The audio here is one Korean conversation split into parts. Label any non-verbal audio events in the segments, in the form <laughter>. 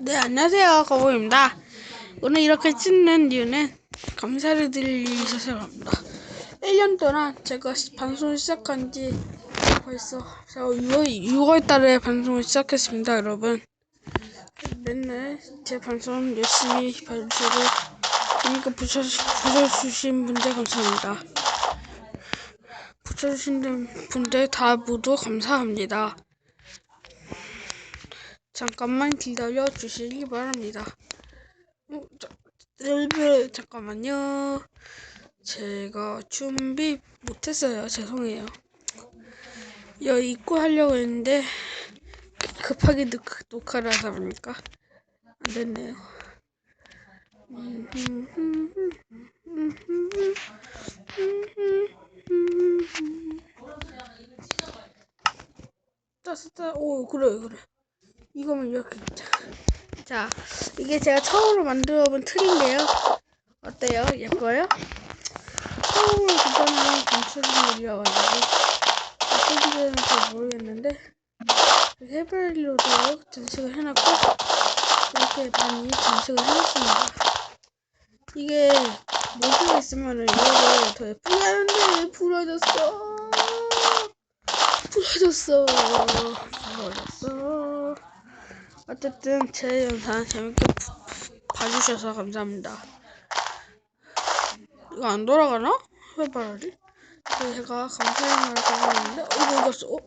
네, 안녕하세요. 거북입니다. 오늘 이렇게 찍는 이유는 감사를 드리셔서 합니다. 1년 동안 제가 시- 방송을 시작한 지 벌써 제가 6월, 6월 달에 방송을 시작했습니다, 여러분. 맨날 제 방송 열심히 봐주시고, 그러니까 붙여, 붙여주신 분들 감사합니다. 붙여주신 분들 다 모두 감사합니다. 잠깐만 기다려 주시기 바랍니다. 어, 자, 일부 잠깐만요. 제가 준비 못했어요. 죄송해요. 여 입고 하려고 했는데 급하게 녹, 녹화를 하다 보니까 안 됐네요. 따스따 오 그래 그래 이거면 이렇게 자, 자 이게 제가 처음으로 만들어본 틀인데요. 어때요? 예뻐요? 처음으로 그거는 감추는 일이어가지고 어떤 데는 잘 모르겠는데 해발로도 전식을 해놨고 이렇게 많이 전식을 해놨습니다. 이게 모드가 있으면은 이거를 더 예쁘게 하는데 부러졌어. 부러졌어. 부러졌어 어쨌든 제 영상 재밌게 봐주셔서 감사합니다 이거 안 돌아가나? 왜 말하지? 제가 감사의 말을 적었는데 어 이거 이겼어 어?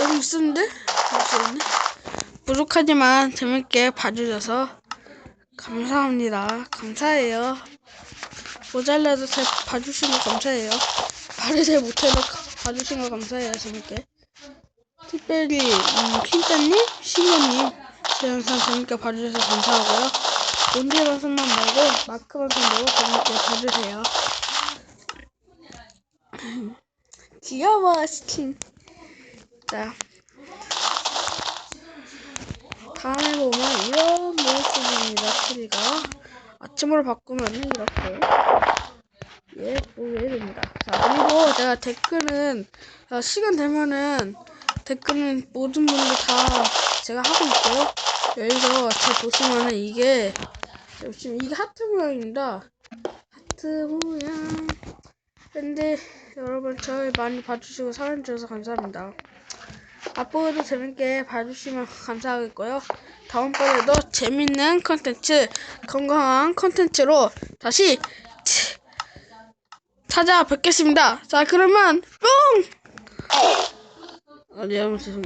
여기 있었는데? 잠시만요 부족하지만 재밌게 봐주셔서 감사합니다 감사해요 모자라도 잘 봐주신 거 감사해요 잘 못해도 가- 봐주신 거 감사해요 재밌게 특별히 음, 퀸짜님, 신녀님. 제 영상 재밌게 봐주셔서 감사하고요. 온디 방송만 말고 마크 방송도 재밌게 봐주세요. <laughs> 귀여워 스킨. 자. 다음에 보면 이런 모습입니다 소리가. 아침으로 바꾸면 이렇게. 예쁘게 됩니다. 자 그리고 제가 댓글은 자, 시간 되면은 댓글은 모든 분들 다 제가 하고 있고요. 여기서 제 보시면은 이게 지금 이게 하트 모양입니다. 하트 모양. 근데 여러분 저를 많이 봐주시고 사랑해주셔서 감사합니다. 앞으로도 재밌게 봐주시면 감사하겠고요. 다음번에도 재밌는 컨텐츠 건강한 컨텐츠로 다시 치- 찾아뵙겠습니다. 자 그러면 뿅 我连不上。